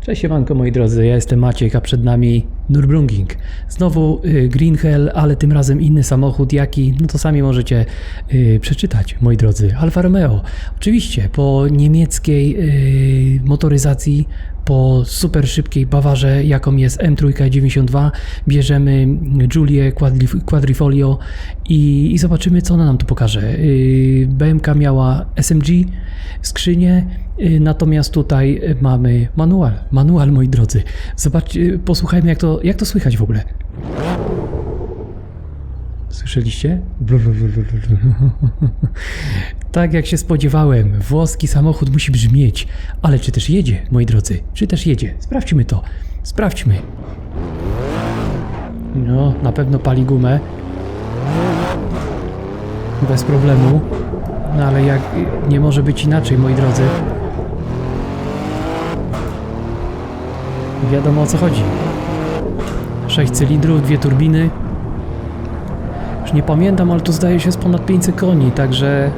Cześć siemanko moi drodzy, ja jestem Maciek, a przed nami Nürburgring. Znowu y, Green Hell, ale tym razem inny samochód, jaki, no to sami możecie y, przeczytać, moi drodzy. Alfa Romeo. Oczywiście, po niemieckiej y, motoryzacji, po super szybkiej Bawarze, jaką jest M392, bierzemy Julię Quadrif- Quadrifolio i, i zobaczymy, co ona nam tu pokaże. Y, BMK miała SMG, skrzynię, y, natomiast tutaj y, mamy manual. Manual, moi drodzy. Zobaczcie, posłuchajmy, jak to, jak to słychać w ogóle. Słyszeliście? Blu, blu, blu, blu, blu. Tak jak się spodziewałem, włoski samochód musi brzmieć. Ale czy też jedzie, moi drodzy? Czy też jedzie? Sprawdźmy to. Sprawdźmy. No, na pewno pali gumę. Bez problemu. No ale jak nie może być inaczej, moi drodzy. Wiadomo o co chodzi. 6 cylindrów, dwie turbiny. Już nie pamiętam, ale tu zdaje się jest ponad 500 koni, także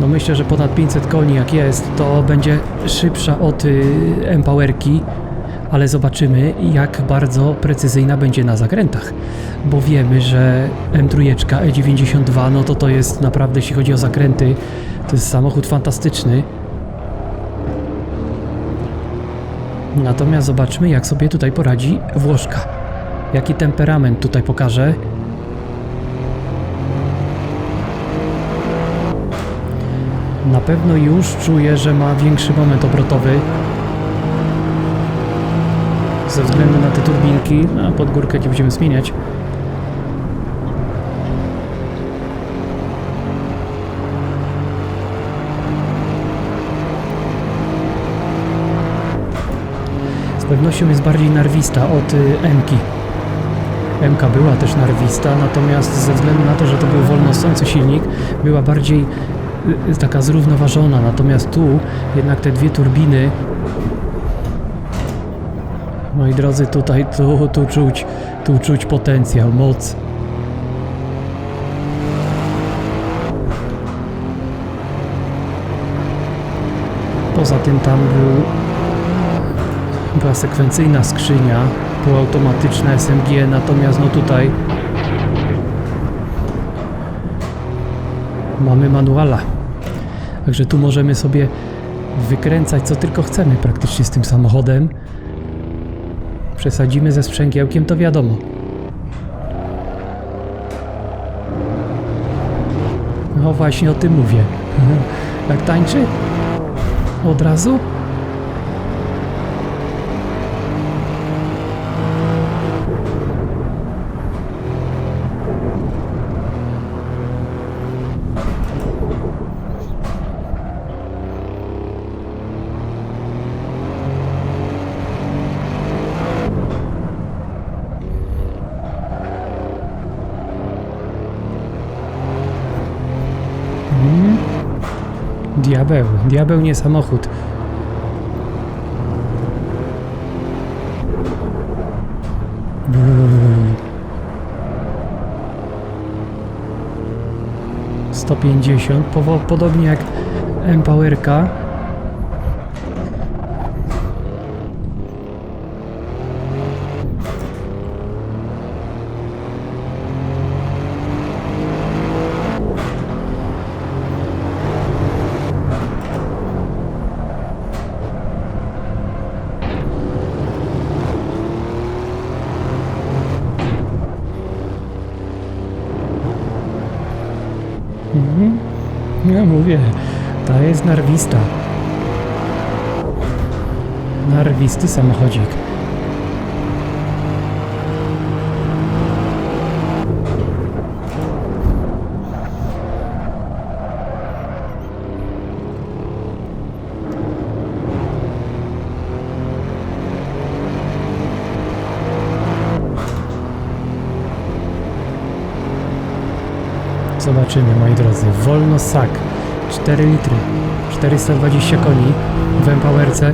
no myślę, że ponad 500 koni jak jest, to będzie szybsza od y, Empowerki, ale zobaczymy jak bardzo precyzyjna będzie na zakrętach, bo wiemy, że M3 E92 no to to jest naprawdę, jeśli chodzi o zakręty, to jest samochód fantastyczny. Natomiast zobaczmy jak sobie tutaj poradzi Włoszka. Jaki temperament tutaj pokaże. Na pewno już czuję, że ma większy moment obrotowy. Ze względu na te turbinki, a pod górkę nie będziemy zmieniać. Z pewnością jest bardziej narwista od y, Emki. MK była też narwista, natomiast ze względu na to, że to był wolnosący silnik, była bardziej y, y, taka zrównoważona, natomiast tu jednak te dwie turbiny moi drodzy, tutaj tu, tu czuć tu czuć potencjał, moc poza tym tam był była sekwencyjna skrzynia półautomatyczna SMG, natomiast no tutaj mamy manuala. Także tu możemy sobie wykręcać co tylko chcemy praktycznie z tym samochodem. Przesadzimy ze sprzęgiełkiem, to wiadomo. No właśnie o tym mówię. Jak tańczy? Od razu? Diabeł, diabeł nie samochód. Pięćdziesiąt, podobnie jak Empowerka. Mhm. Ja mówię, to jest narwista. Narwisty samochodzik. Moi drodzy. Wolno sak. 4 litry. 420 koni w Empowerce.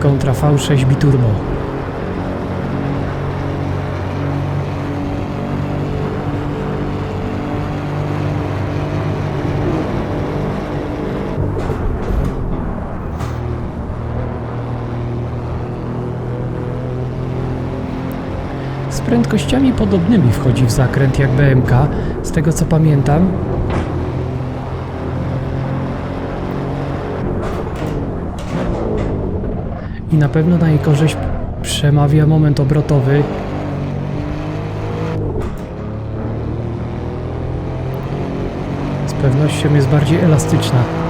Kontra V6 Biturbo. Prędkościami podobnymi wchodzi w zakręt jak BMK, z tego co pamiętam. I na pewno na jej korzyść przemawia moment obrotowy. Z pewnością jest bardziej elastyczna.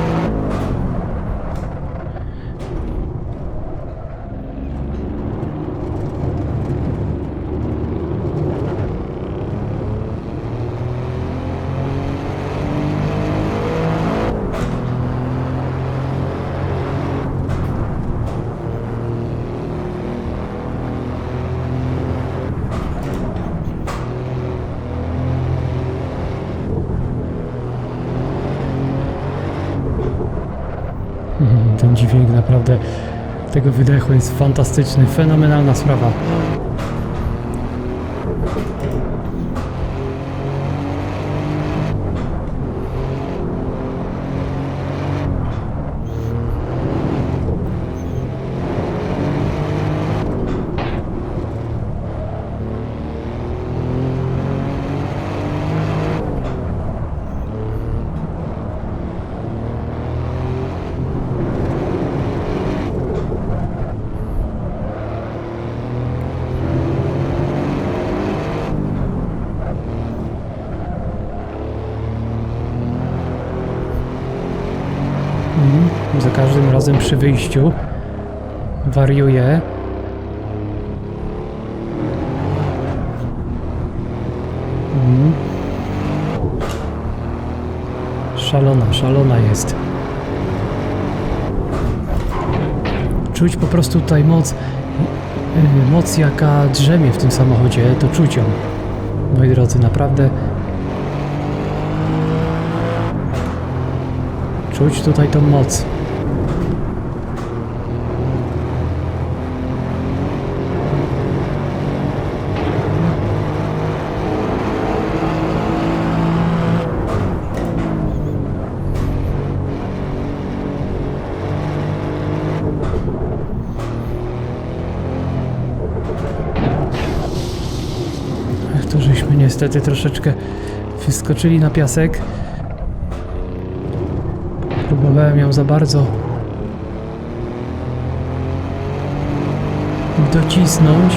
Dźwięk naprawdę tego wydechu jest fantastyczny, fenomenalna sprawa. Razem przy wyjściu wariuje. Mhm. Szalona, szalona jest. Czuć po prostu tutaj moc, yy, moc jaka drzemie w tym samochodzie, to czuć ją. Moi drodzy, naprawdę Czuć tutaj tą moc. To żeśmy niestety troszeczkę wyskoczyli na piasek. Próbowałem ją za bardzo docisnąć.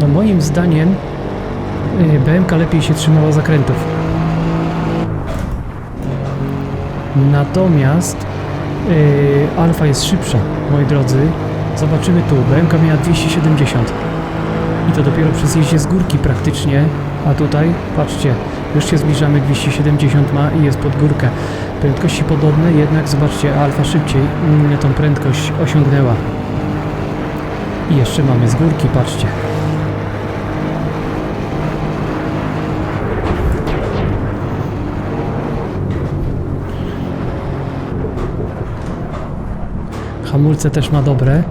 No moim zdaniem y, BMK lepiej się trzymała zakrętów. Natomiast Yy, Alfa jest szybsza, moi drodzy. Zobaczymy tu. BMK miała 270. I to dopiero przez jeździe z górki praktycznie. A tutaj, patrzcie, już się zbliżamy. 270 ma i jest pod górkę. Prędkości podobne, jednak zobaczcie, Alfa szybciej mm, tą prędkość osiągnęła. I jeszcze mamy z górki, patrzcie. Hamulce też ma dobre.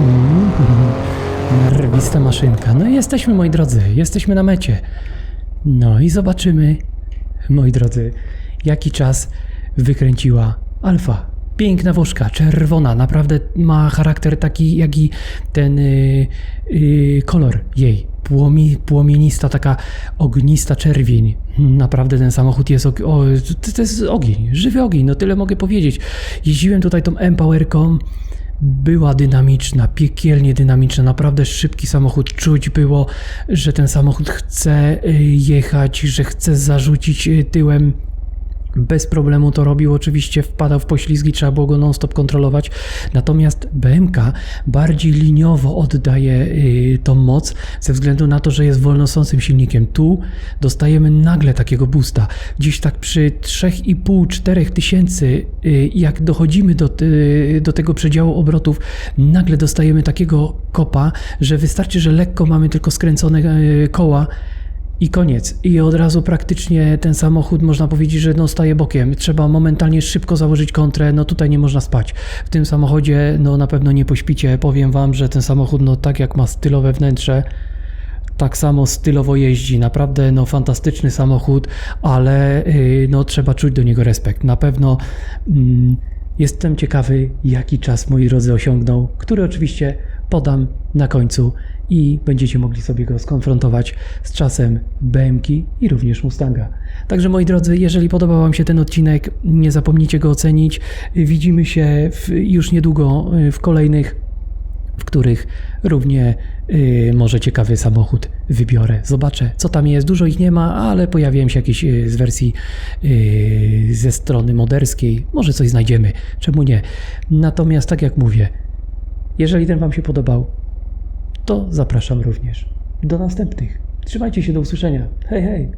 Mm, Nerwista maszynka. No i jesteśmy, moi drodzy, jesteśmy na mecie. No i zobaczymy, moi drodzy, jaki czas wykręciła Alfa. Piękna wożka, czerwona, naprawdę ma charakter taki, jak i ten y, y, kolor jej. Płomi, płomienista, taka ognista czerwień. Naprawdę ten samochód jest, o, to, to jest ogień, żywy ogień, no tyle mogę powiedzieć. Jeździłem tutaj tą Empowerką, była dynamiczna, piekielnie dynamiczna, naprawdę szybki samochód. Czuć było, że ten samochód chce y, jechać, że chce zarzucić y, tyłem. Bez problemu to robił, oczywiście wpadał w poślizgi, trzeba było go non-stop kontrolować. Natomiast BMK bardziej liniowo oddaje y, tą moc ze względu na to, że jest wolnosącym silnikiem. Tu dostajemy nagle takiego boosta. Gdzieś tak przy 3,5-4 tysięcy, y, jak dochodzimy do, y, do tego przedziału obrotów, nagle dostajemy takiego kopa, że wystarczy, że lekko mamy tylko skręcone koła i koniec. I od razu praktycznie ten samochód można powiedzieć, że no staje bokiem. Trzeba momentalnie szybko założyć kontrę, no tutaj nie można spać. W tym samochodzie no na pewno nie pośpicie. Powiem wam, że ten samochód no tak jak ma stylowe wnętrze, tak samo stylowo jeździ. Naprawdę no, fantastyczny samochód, ale yy, no, trzeba czuć do niego respekt. Na pewno mm, jestem ciekawy, jaki czas moi drodzy osiągnął, który oczywiście podam na końcu i będziecie mogli sobie go skonfrontować z czasem BMK i również Mustanga. Także moi drodzy, jeżeli podobał Wam się ten odcinek, nie zapomnijcie go ocenić. Widzimy się w, już niedługo y, w kolejnych w których równie y, może ciekawy samochód wybiorę. Zobaczę, co tam jest. Dużo ich nie ma, ale pojawiają się jakieś y, z wersji ze strony moderskiej. Może coś znajdziemy, czemu nie? Natomiast, tak jak mówię, jeżeli ten Wam się podobał, to zapraszam również do następnych. Trzymajcie się, do usłyszenia. Hej, hej!